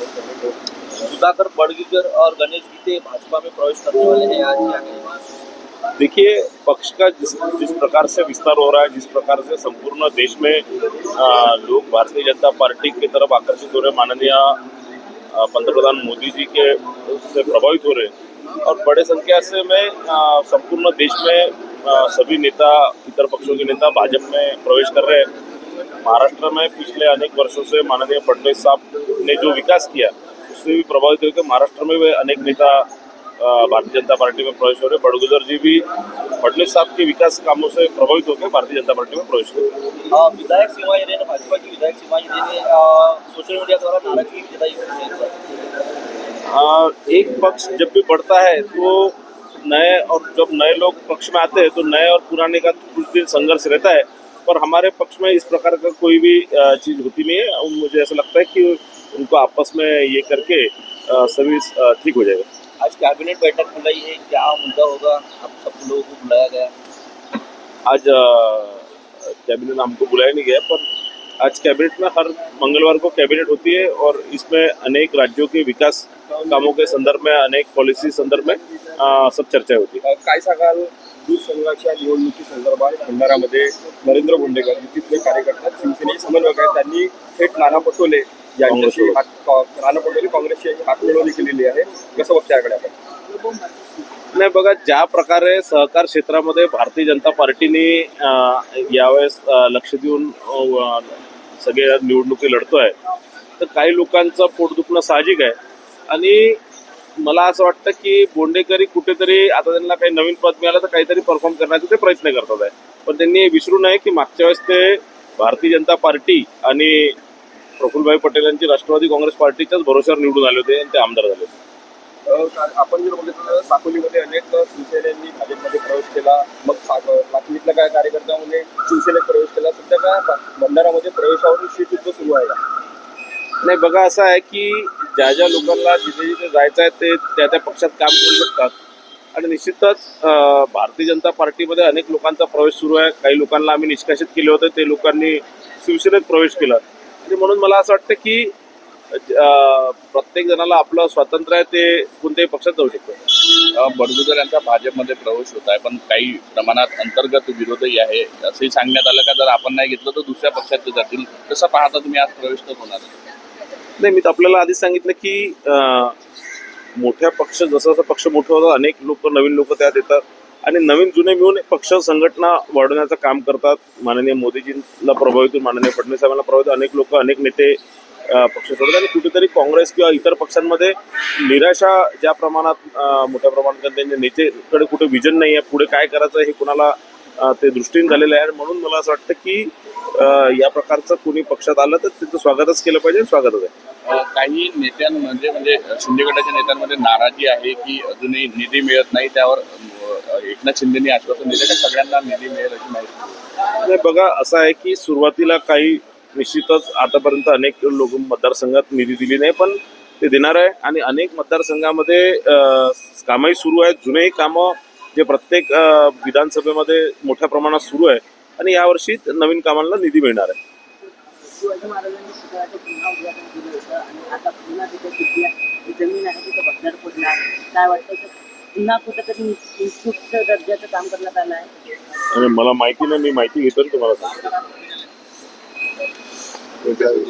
सुधाकर बड़गीकर और गणेश गीते भाजपा में प्रवेश करने वाले हैं। आज या नहीं देखिए पक्ष का जिस जिस प्रकार से विस्तार हो रहा है जिस प्रकार से संपूर्ण देश में आ, लोग भारतीय जनता पार्टी की तरफ़ आकर्षित हो रहे माननीय पंतप्रधान मोदी जी के से प्रभावित हो रहे और बड़े संख्या से में संपूर्ण देश में आ, सभी नेता इतर पक्षों के नेता भाजपा में प्रवेश कर रहे हैं। महाराष्ट्र में पिछले अनेक वर्षों से माननीय फडणवीस साहब ने जो विकास किया उससे भी प्रभावित होकर महाराष्ट्र में वे अनेक नेता भारतीय जनता पार्टी में प्रवेश हो रहे बड़गुजर जी भी फडणवीस साहब के विकास कामों से प्रभावित होकर भारतीय जनता पार्टी में प्रवेश रहे विधायक सीमा ने भाजपा की विधायक सीमा ने सोशल मीडिया द्वारा नाराज़गी जताई है एक पक्ष जब भी बढ़ता है तो नए और जब नए लोग पक्ष में आते हैं तो नए और पुराने का कुछ दिन संघर्ष रहता है। पर हमारे पक्ष में इस प्रकार का कोई भी चीज़ होती नहीं है। और मुझे ऐसा लगता है कि उनको आपस में ये करके सभी ठीक हो जाएगा। आज कैबिनेट बैठक बुलाई है क्या मुद्दा होगा? आप सब लोगों को बुलाया गया। आज कैबिनेट में हमको बुलाया नहीं गया पर आज कैबिनेट में हर मंगलवार को कैबिनेट होती है और इसमें अनेक राज्यों के विकास कामों के संदर्भ में अनेक पॉलिसी संदर्भ में अ, सब चर्चा होती है। काय सांगाल? दूध संघाच्या निवडणुकी संदर्भात भंडारामध्ये नरेंद्र बोंडेकर तिथले कार्यकर्ते शिवसेनेचे समन्वयक आहेत त्यांनी थेट नाना पटोले. यांच्याशी. हात- का- नाना पटोले काँग्रेसची यांची हातमिळवणी केलेली आहे. कसं बघते याकडे आपण? नाही बघा ज्या प्रकारे सहकार क्षेत्रामध्ये भारतीय जनता पार्टीने यावेळेस लक्ष देऊन सगळ्या निवडणुकी लढतोय तर काही लोकांचं पोट दुखणं साहजिक आहे. आणि मला असं वाटतं की बोंडेकरी कुठेतरी आता त्यांना काही नवीन पद मिळालं तर काहीतरी परफॉर्म करण्याचा ते प्रयत्न करतात आहे. पण त्यांनी हे विसरू नये की मागच्या वेळेस ते भारतीय जनता पार्टी आणि प्रफुल्लभाई पटेल यांची राष्ट्रवादी काँग्रेस पार्टीच्याच भरोश्यावर निवडून आले होते आणि ते आमदार झाले होते. आपण जर बघितलं साकोलीमध्ये अनेक शिवसेनेनी भाजपमध्ये प्रवेश केला. मग सा- लाखनीतल्या काय कार्यकर्त्यामध्ये शिवसेनेत प्रवेश केला. सध्या काय भंडारामध्ये प्रवेशावरून शीतयुद्ध सुरू आहे? नाही बघा असं आहे की ज्या ज्या लोकांना जिथे जिथे जायचं आहे ते त्या त्या पक्षात काम करू शकतात. आणि निश्चितच भारतीय जनता पार्टीमध्ये अनेक लोकांचा प्रवेश सुरू आहे. काही लोकांना आम्ही निष्कासित केले होते. ते लोकांनी शिवसेनेत प्रवेश केला. आणि म्हणून मला असं वाटतं की प्रत्येक जणाला आपलं स्वातंत्र्य आहे ते कोणत्याही पक्षात जाऊ शकतं. बडगुजर यांचा भाजपमध्ये प्रवेश होत आहे पण काही प्रमाणात अंतर्गत विरोधही आहे असंही सांगण्यात आलं का? जर आपण नाही घेतलं तर दुसऱ्या पक्षात ते जातील. कसं पाहता तुम्ही आज प्रवेश तर होणार? नाही मी तर आपल्याला आधीच सांगितलं की मोठ्या पक्ष जसं जसं पक्ष मोठं होतं अनेक लोक नवीन लोक त्यात येतात आणि नवीन जुने मिळून एक पक्ष संघटना वाढवण्याचं काम करतात. माननीय मोदीजींना प्रभावित माननीय फडणवीस साहेबांना प्रभावित अनेक लोक अनेक नेते पक्ष सोडतात आणि कुठेतरी काँग्रेस किंवा इतर पक्षांमध्ये निराशा ज्या प्रमाणात मोठ्या प्रमाणात त्यांच्या नेतेकडे कुठे विजन नाही आहे पुढे काय करायचं हे कुणाला ते दृष्टीने झालेलं आहे. म्हणून मला असं वाटतं की या प्रकारचं कुणी पक्षात आलं तर त्याचं स्वागतच केलं पाहिजे स्वागतच आहे. काही नेत्यांमध्ये म्हणजे शिंदे गटाच्या नेत्यांमध्ये नाराजी आहे की अजूनही निधी मिळत नाही त्यावर एकनाथ शिंदेनी आश्वासन दिलं की सगळ्यांना निधी मिळेल अशी माहिती नाही बघा असं आहे की सुरुवातीला काही निश्चितच आतापर्यंत अनेक लोक मतदारसंघात निधी दिली नाही पण ते देणार आहे. आणि अनेक मतदारसंघामध्ये कामही सुरू आहेत. जुनेही कामं जे प्रत्येक विधानसभेमध्ये मोठ्या प्रमाणात सुरू आहे. आणि यावर्षी नवीन कामांना निधी मिळणार आहे. शिवाजी महाराजांनी पुतळ्याचं पुन्हा उद्घाटन केलं होतं. आणि आता पुन्हा तिथे तिथल्या जी जमीन आहे तिथं भगदाड पडला आहे. काय वाटतं? पुन्हा कुठेतरी उत्कृष्ट दर्जाचं काम करण्यात आलं आहे. आणि मला माहिती नाही मी माहिती घेतो आणि तुम्हाला. सांगतो